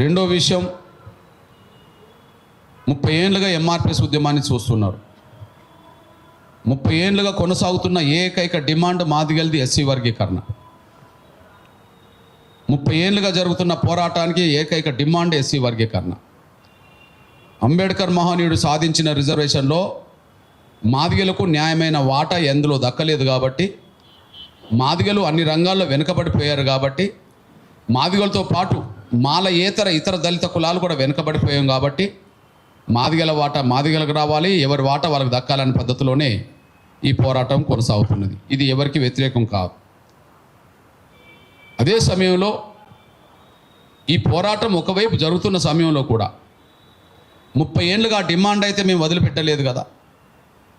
రెండో విషయం ముప్పై ఏళ్ళుగా ఎంఆర్పిఎస్ ఉద్యమాన్ని చూస్తున్నారు. ముప్పై ఏళ్ళుగా కొనసాగుతున్న ఏకైక డిమాండ్ మాదిగలది ఎస్సీ వర్గీకరణ. ముప్పై ఏళ్ళుగా జరుగుతున్న పోరాటానికి ఏకైక డిమాండ్ ఎస్సీ వర్గీకరణ. అంబేద్కర్ మహనీయుడు సాధించిన రిజర్వేషన్లో మాదిగలకు న్యాయమైన వాటా ఎందులో దక్కలేదు కాబట్టి మాదిగలు అన్ని రంగాల్లో వెనుకబడిపోయారు కాబట్టి మాదిగలతో పాటు మాల ఏతర ఇతర దళిత కులాలు కూడా వెనుకబడిపోయాం కాబట్టి మాదిగల వాటా మాదిగలకు రావాలి ఎవరి వాటా వాళ్ళకి దక్కాలనే పద్ధతిలోనే ఈ పోరాటం కొనసాగుతున్నది. ఇది ఎవరికి వ్యతిరేకం కాదు. అదే సమయంలో ఈ పోరాటం ఒకవైపు జరుగుతున్న సమయంలో కూడా ముప్పై ఏళ్ళుగా ఆ డిమాండ్ అయితే మేము వదిలిపెట్టలేదు కదా.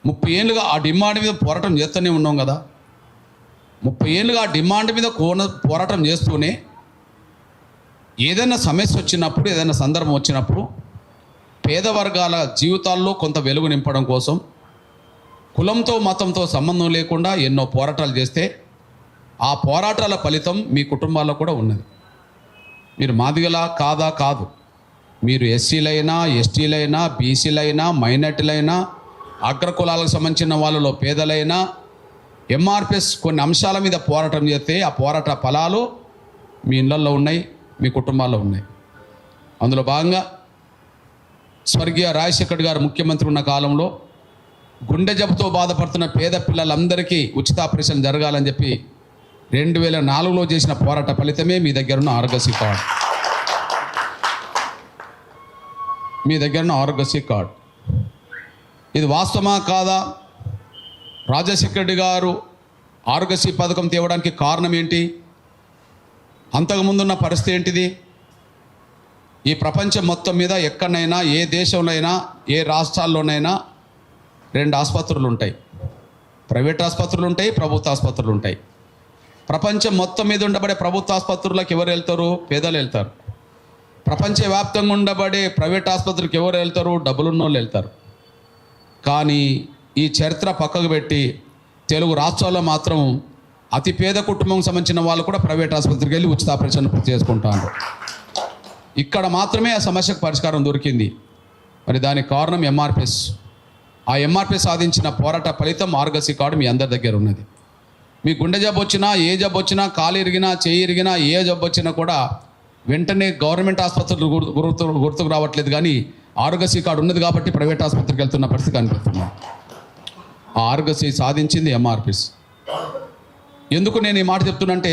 ముప్పై ఏళ్ళుగా ఆ డిమాండ్ మీద పోరాటం చేస్తూనే ఉన్నాం కదా. ముప్పై ఏళ్ళుగా ఆ డిమాండ్ మీద కోన పోరాటం చేస్తూనే ఏదైనా సమస్య వచ్చినప్పుడు ఏదైనా సందర్భం వచ్చినప్పుడు పేద వర్గాల జీవితాల్లో కొంత వెలుగు నింపడం కోసం కులంతో మతంతో సంబంధం లేకుండా ఎన్నో పోరాటాలు చేస్తే ఆ పోరాటాల ఫలితం మీ కుటుంబాల్లో కూడా ఉన్నది. మీరు మాదిగలా కాదా? కాదు. మీరు ఎస్సీలైనా ఎస్టీలైనా బీసీలైనా మైనార్టీలైనా అగ్రకులాలకు సంబంధించిన వాళ్ళలో పేదలైనా ఎంఆర్పిఎస్ కొన్ని అంశాల మీద పోరాటం చేస్తే ఆ పోరాట ఫలాలు మీ ఇళ్ళల్లో ఉన్నాయి. మీ కుటుంబాల్లో ఉన్నాయి. అందులో భాగంగా స్వర్గీయ రాజశేఖర్ గారు ముఖ్యమంత్రి ఉన్న కాలంలో గుండె జబ్బుతో బాధపడుతున్న పేద పిల్లలందరికీ ఉచిత ఆపరేషన్ జరగాలని చెప్పి రెండు వేల నాలుగులో చేసిన పోరాట ఫలితమే మీ దగ్గర ఉన్న ఆరోగ్యశ్రీ కార్డు. మీ దగ్గర ఉన్న ఆరోగ్యశ్రీ కార్డు. ఇది వాస్తవమా కాదా? రాజశేఖర్ రెడ్డి గారు ఆరోగ్యశ్రీ పథకం తేవడానికి కారణం ఏంటి? అంతకుముందున్న పరిస్థితి ఏంటిది? ఈ ప్రపంచం మొత్తం మీద ఎక్కడైనా ఏ దేశంలోనైనా ఏ రాష్ట్రాల్లోనైనా రెండు ఆసుపత్రులు ఉంటాయి ప్రైవేట్ ఆసుపత్రులు ఉంటాయి ప్రభుత్వ ఆసుపత్రులు ఉంటాయి ప్రపంచం మొత్తం మీద ఉండబడే ప్రభుత్వ ఆసుపత్రులకు ఎవరు వెళ్తారు? పేదలు వెళ్తారు. ప్రపంచవ్యాప్తంగా ఉండబడే ప్రైవేట్ ఆసుపత్రికి ఎవరు వెళ్తారు? డబ్బులున్న వాళ్ళు వెళ్తారు. కానీ ఈ చరిత్ర పక్కకు పెట్టి తెలుగు రాష్ట్రాల్లో మాత్రం అతి పేద కుటుంబం సంబంధించిన వాళ్ళు కూడా ప్రైవేట్ ఆసుపత్రికి వెళ్ళి ఉచిత ఆపరేషన్ పూర్తి చేసుకుంటారు ఇక్కడ మాత్రమే ఆ సమస్యకు పరిష్కారం దొరికింది. మరి దానికి కారణం ఎంఆర్పిఎస్ ఆ ఎంఆర్పిఎస్ సాధించిన పోరాట ఫలితం మార్గశి కార్డు మీ అందరి దగ్గర ఉన్నది. మీ గుండె జబ్బు వచ్చినా ఏ జబ్బు వచ్చినా కాలు ఇరిగినా చేయి ఇరిగినా ఏ జబ్బు వచ్చినా కూడా వెంటనే గవర్నమెంట్ ఆసుపత్రులు గుర్తు గుర్తు- గుర్తుకు రావట్లేదు కానీ ఆరోగ్యశ్రీ కార్డు ఉన్నది కాబట్టి ప్రైవేట్ ఆసుపత్రికి వెళ్తున్న పరిస్థితి కనిపిస్తుంది. ఆ ఆరోగ్యశ్రీ సాధించింది ఎంఆర్పిఎస్ ఎందుకు నేను ఈ మాట చెప్తున్నంటే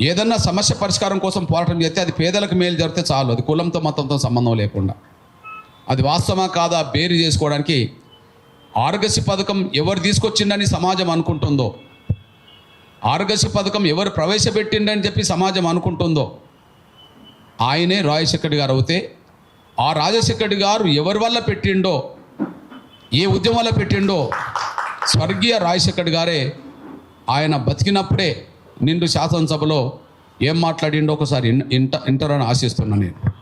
ఏదన్నా సమస్య పరిష్కారం కోసం పోరాటం చేస్తే అది పేదలకు మేలు జరిగితే చాలు. అది కులంతో మతంతో సంబంధం లేకుండా. అది వాస్తవమా కాదా బేరు చేసుకోవడానికి ఆరోగ్యశ్రీ పథకం ఎవరు తీసుకొచ్చిండని సమాజం అనుకుంటుందో ఆరోగ్యశ్రీ పథకం ఎవరు ప్రవేశపెట్టిండని చెప్పి సమాజం అనుకుంటుందో ఆయనే రాజశేఖర్ గారు అవుతే ఆ రాజశేఖర్ గారు ఎవరి వల్ల పెట్టిండో ఏ ఉద్యమం వల్ల పెట్టిండో స్వర్గీయ రాజశేఖర్ గారే ఆయన బతికినప్పుడే నిండు శాసనసభలో ఏం మాట్లాడిండో ఒకసారి ఇన్- ఇంట అని ఆశిస్తున్నాను నేను.